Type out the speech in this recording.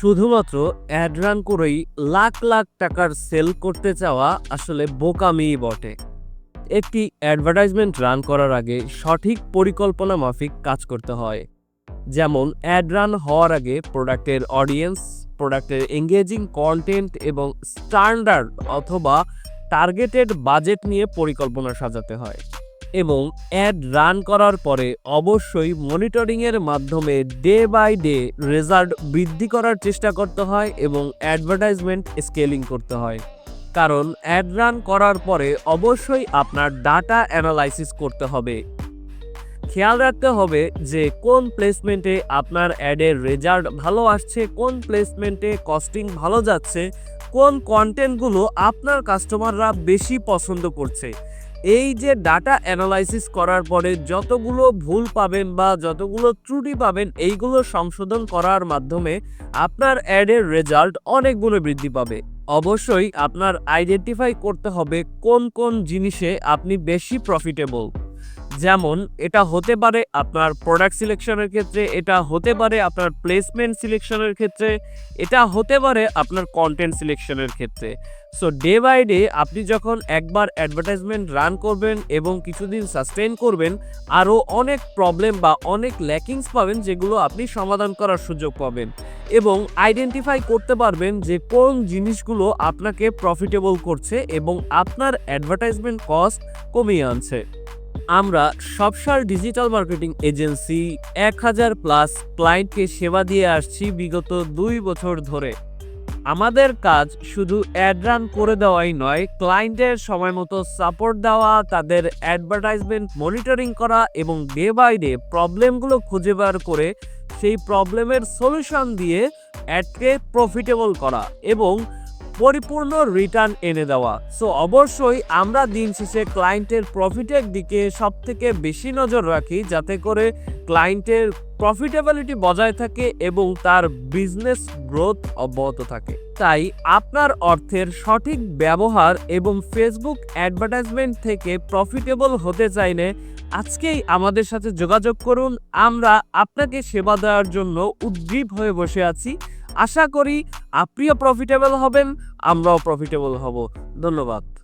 শুধুমাত্র add run করেই লাখ লাখ টাকার সেল করতে চাওয়া আসলে বোকামিই বটে। একটি অ্যাডভার্টাইজমেন্ট রান করার আগে সঠিক পরিকল্পনা মাফিক কাজ করতে হয়। যেমন অ্যাড রান হওয়ার আগে প্রোডাক্টের অডিয়েন্স, প্রোডাক্টের এঙ্গেজিং কন্টেন্ট এবং স্ট্যান্ডার্ড অথবা টার্গেটেড বাজেট নিয়ে পরিকল্পনা সাজাতে হয়। এবং অ্যাড রান করার পরে অবশ্যই মনিটরিংয়ের মাধ্যমে ডে বাই ডে রেজাল্ট বৃদ্ধি করার চেষ্টা করতে হয় এবং অ্যাডভার্টাইজমেন্ট স্কেলিং করতে হয়। কারণ অ্যাড রান করার পরে অবশ্যই আপনার ডাটা অ্যানালাইসিস করতে হবে। খেয়াল রাখতে হবে যে কোন প্লেসমেন্টে আপনার অ্যাডের রেজাল্ট ভালো আসছে, কোন প্লেসমেন্টে কস্টিং ভালো যাচ্ছে, কোন কন্টেন্টগুলো আপনার কাস্টমাররা বেশি পছন্দ করছে। এই যে ডাটা অ্যানালাইসিস করার পরে যতগুলো ভুল পাবেন বা যতগুলো ত্রুটি পাবেন, এইগুলো সংশোধন করার মাধ্যমে আপনার অ্যাডের রেজাল্ট অনেক গুণে বৃদ্ধি পাবে। অবশ্যই আপনার আইডেন্টিফাই করতে হবে কোন কোন জিনিসে আপনি বেশি প্রফিটেবল যেমন, এটা হতে পারে আপনার প্রোডাক্ট সিলেকশনের ক্ষেত্রে, এটা হতে পারে আপনার প্লেসমেন্ট সিলেকশনের ক্ষেত্রে, এটা হতে পারে আপনার কন্টেন্ট সিলেকশনের ক্ষেত্রে। সো ডে বাই ডে আপনি যখন একবার অ্যাডভার্টাইজমেন্ট রান করবেন এবং কিছুদিন সাস্টেন করবেন, আরও অনেক প্রবলেম বা অনেক ল্যাকিংস পাবেন যেগুলো আপনি সমাধান করার সুযোগ পাবেন এবং আইডেন্টিফাই করতে পারবেন যে কোন জিনিসগুলো আপনাকে প্রফিটেবল করছে এবং আপনার অ্যাডভার্টাইজমেন্ট কস্ট কমিয়ে আনছে। আমরা সবসার ডিজিটাল মার্কেটিং এজেন্সি এক হাজার প্লাস ক্লায়েন্টকে সেবা দিয়ে আসছি বিগত দুই বছর ধরে। আমাদের কাজ শুধু অ্যাড রান করে দেওয়াই নয়, ক্লায়েন্টের সময় মতো সাপোর্ট দেওয়া, তাদের অ্যাডভার্টাইজমেন্ট মনিটরিং করা এবং ডে বাই ডে প্রবলেমগুলো খুঁজে বার করে সেই প্রবলেমের সলিউশন দিয়ে অ্যাডকে প্রফিটেবল করা এবং পরিপূর্ণ রিটার্ন এনে দেওয়া। সো অবশ্যই আমরা দিন শেষে ক্লায়েন্টের প্রফিটের দিকে সব থেকে বেশি নজর রাখি, যাতে করে ক্লায়েন্টের প্রফিটেবিলিটি বজায় থাকে এবং তার বিজনেস গ্রোথ অব্যাহত থাকে। তাই আপনার অর্থের সঠিক ব্যবহার এবং ফেসবুক অ্যাডভার্টাইজমেন্ট থেকে প্রফিটেবল হতে চাইলে আজকেই আমাদের সাথে যোগাযোগ করুন। আমরা আপনাকে সেবা দেওয়ার জন্য উদ্গ্রীব হয়ে বসে আছি। আশা করি আপনিও প্রফিটেবল হবেন। আমরাও প্রফিটেবল হব। ধন্যবাদ।